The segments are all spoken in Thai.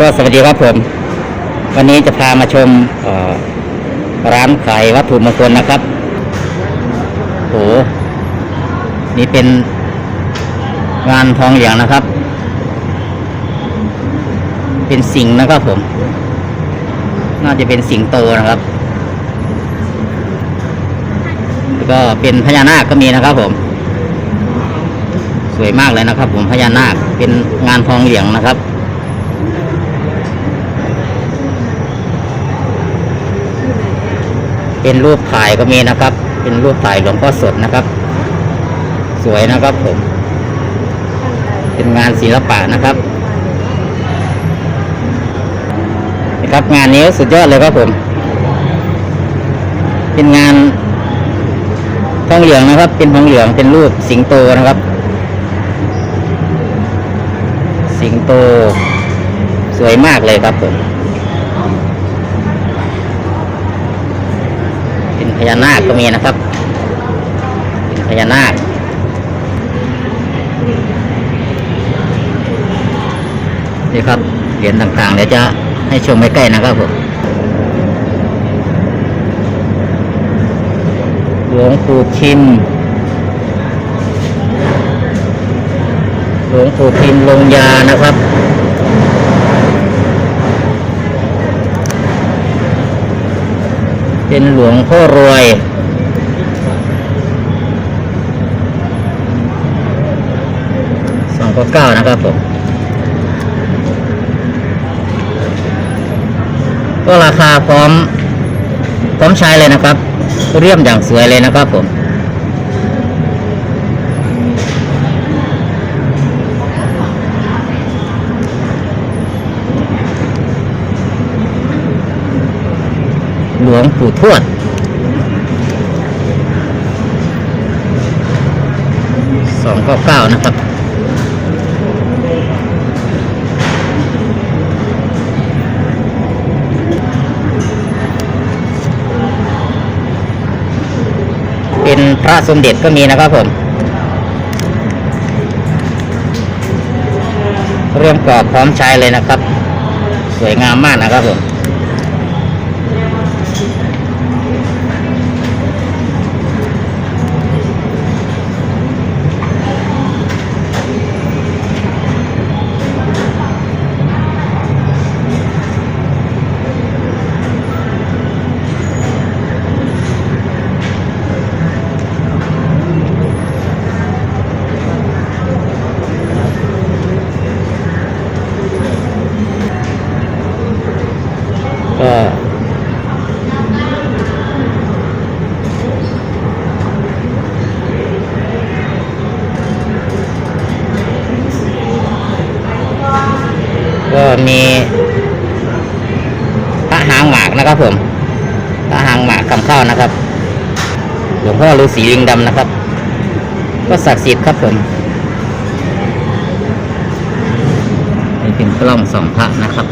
ก็สวัสดีครับผม วันนี้จะพามาชมร้านขายวัตถุมงคลนะครับโหนี่เป็นงานทองเหลืองนะครับ เป็นสิงนะครับผม น่าจะเป็นสิงโตนะครับ แล้วก็เป็นพญานาคก็มีนะครับผม สวยมากเลยนะครับ ผมพญานาคเป็นงานทองเหลืองนะครับ เป็นรูปถ่ายก็มีนะครับ เป็นรูปถ่ายหลวงพ่อสดนะครับ สวยนะครับผม เป็นงานศิลปะนะครับนะครับงานนี้สุดยอดเลยครับผม เป็นงานทองเหลืองนะครับ เป็นทองเหลืองเป็นรูปสิงโตนะครับ สิงโต สวยมากเลยครับผม เป็นพ ญานาคก็มีนะครับเป็นพญานาคนี่ครับเหรียญต่างๆเดี๋ยวจะให้ชมใกล้ๆนะครับผมหลวงปู่ทิมหลวงปู่ทิมลงยานะครับ เป็นหลวงพ่อรวย สองเก้านะครับผม ก็ราคาพร้อม พร้อมใช้เลยนะครับ เรียมอย่างสวยเลยนะครับผม หลวงปู่ทวด สองเก้าเก้านะครับ เป็นพระสมเด็จก็มีนะครับผม เรื่องกรอบพร้อมใช้เลยนะครับ สวยงามมากนะครับผม มีพระหางหมากนะครับผมพระหางหมากคำเข้านะครับหลวงพ่อฤาษีลิงดำนะครับ ก็ศักดิ์สิทธิ์ครับผมนี่เป็นกล้องสองพระนะครับ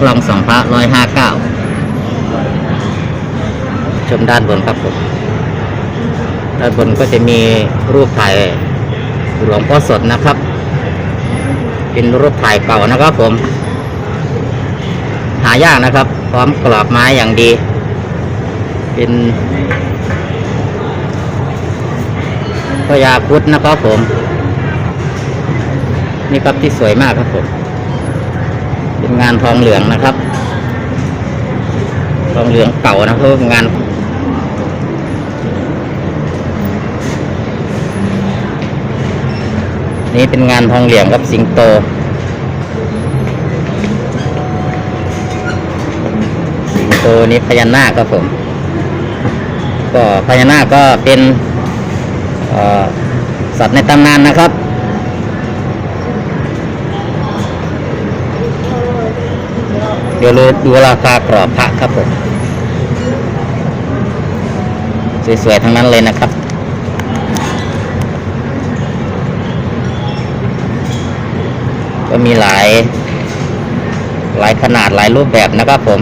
กล่องสองพระร้อยห้าเก้าชมด้านบนครับผมด้านบนก็จะมีรูปถ่ายหลวงพ่อสดนะครับ เป็นรูปถ่ายเก่านะครับผม หายากนะครับ พร้อมกรอบไม้อย่างดี เป็นพญาพุทธนะครับผม นี่ครับที่สวยมากครับผม เป็นงานทองเหลืองนะครับ ทองเหลืองเก่านะครับงาน นี่เป็นงานทองเหลืองกับสิงโต สิงโตนี่พญานาคครับผม ก็พญานาคก็เป็นสัตว์ในตำนานนะครับเดี๋ยวเราดูราคากรอบพระครับผม สวยๆ ทั้งนั้นเลยนะครับ ก็มีหลาย หลายขนาดหลายรูปแบบนะครับผม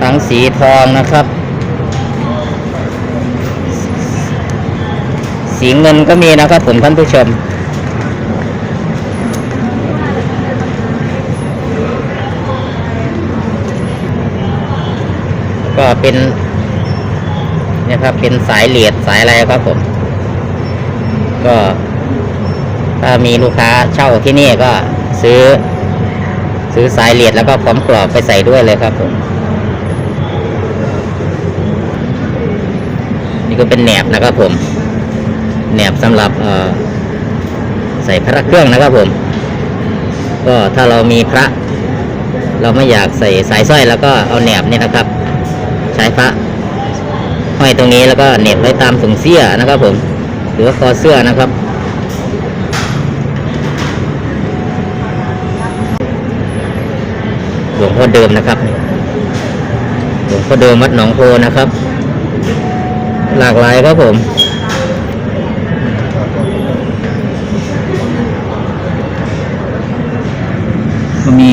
ทั้งสีทองนะครับ สีเงินก็มีนะครับผมท่านผู้ชมก็เป็นนะครับเป็นสายเหลียดสายอะไรครับผม ก็ ถ้ามีลูกค้าเช่าที่นี่ก็ซื้อ ซื้อสายเหลียดแล้วก็พร้อมกรอบไปใส่ด้วยเลยครับผมนี่ก็เป็นแหนบนะครับผม แหนบสำหรับใส่พระเครื่องนะครับผม ก็ถ้าเรามีพระ เราไม่อยากใส่สายสร้อยแล้วก็เอาแหนบเนี่ยนะครับ ใช้พระห้อยตรงนี้แล้วก็เหน็บไว้ตามถุงเสื้อนะครับผม หรือว่าคอเสื้อนะครับ หลวงพ่อเดิมนะครับหลวงพ่อเดิมวัดหนองโพนะครับ หลากหลายครับผมก็มี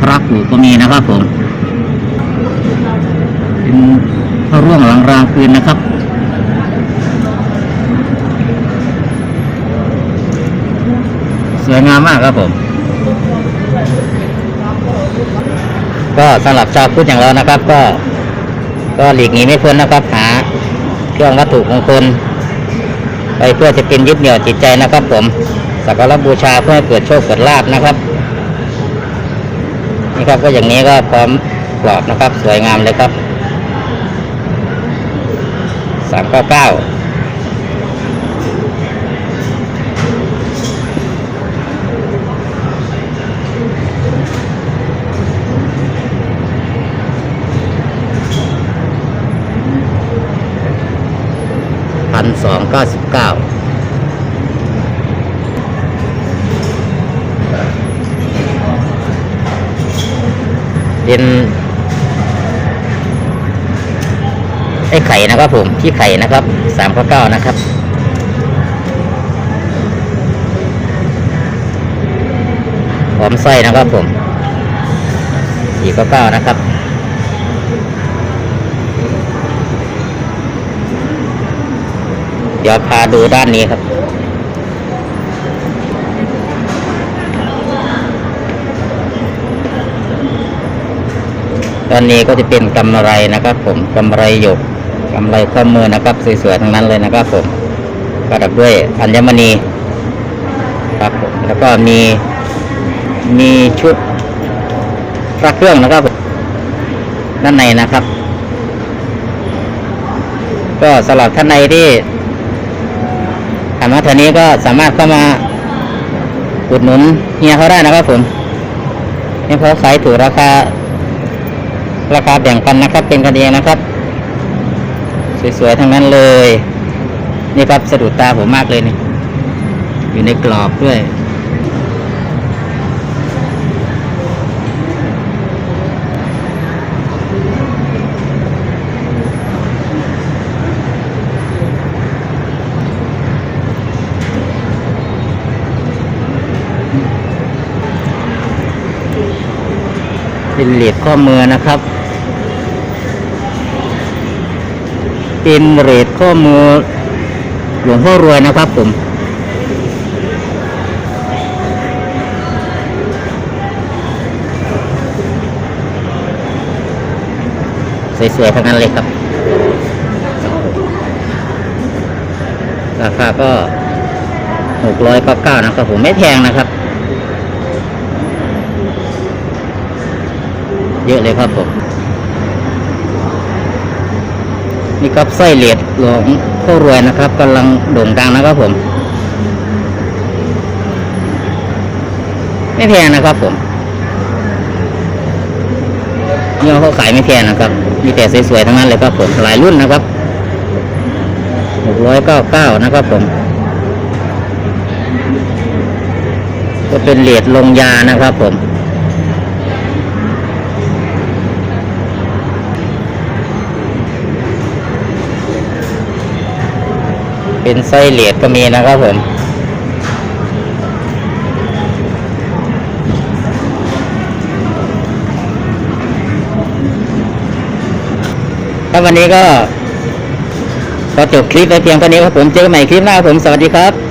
พระกูก็มีนะครับผมเป็นพระร่วงหลังรางคืนนะครับสวยงามมากครับผม ก็สำหรับชาวพุทธอย่างเรานะครับ ก็ ก็หลีกหนีไม่พ้นนะครับ หาเครื่องวัตถุมงคลไปเพื่อจะเป็นยึดเหนี่ยวจิตใจนะครับ ผมสักการะบูชาเพื่อให้เกิดโชคเกิดลาภนะครับนี่ครับก็อย่างนี้ก็พร้อมกรอบนะครับ สวยงามเลยครับสามเก้าเก้า พันสองเก้าสิบเก้าเป็นไอ้ไข่นะครับผมที่ไข่นะครับสามข้าเก้านะครับหอมไส้นะครับผมสี่ข้าเก้านะครับ ดี๋ยวพาดูด้านนี้ครับ ตอนนี้ก็จะเป็นกำไรนะครับ ผมกำไรหยกกำไรข้อมือนะครับสวยๆทั้งนั้นเลยนะครับผมประดับด้วยอัญมณีครับผมแล้วก็มีมีชุดพระเครื่องนะครับด้านในนะครับ ก็สำหรับท่านในที่ามว่าท่านี้ก็สามารถเข้ามาอุดหนุนเฮียเขาได้นะครับผมเนี่ยเขาขายถูกราคา ราคาแบ่งกันนะครับ เป็นกันเองนะครับ สวยๆทั้งนั้นเลย นี่ครับสะดุดตาผมมากเลยนี่ อยู่ในกรอบด้วย เป็นเหรียญข้อมือนะครับ เป็นเหรียญข้อมือหลวงพ่อรวยนะครับผมสวยๆทั้งนั้นเลยครับ ราคาก็หกร้อยเก้าเก้านะครับผมไม่แพงนะครับ เยอะเลยครับผม นี่ครับไส้เหรียญหลวงพ่อรวยนะครับกำลังโด่งดังนะครับผม ไม่แพงนะครับผมนี่เขาขายไม่แพงนะครับ มีแต่สวยๆทั้งนั้นเลยครับผม หลายรุ่นนะครับหกร้อยเก้าเก้านะครับผม ก็เป็นเหรียญลงยานะครับผม เป็นไส้เหลียดก็มีนะครับผมครับวันนี้ก็ขอจบคลิปไปเพียงเท่านี้ครับผมเจอกันใหม่คลิปหน้าครับผมสวัสดีครับ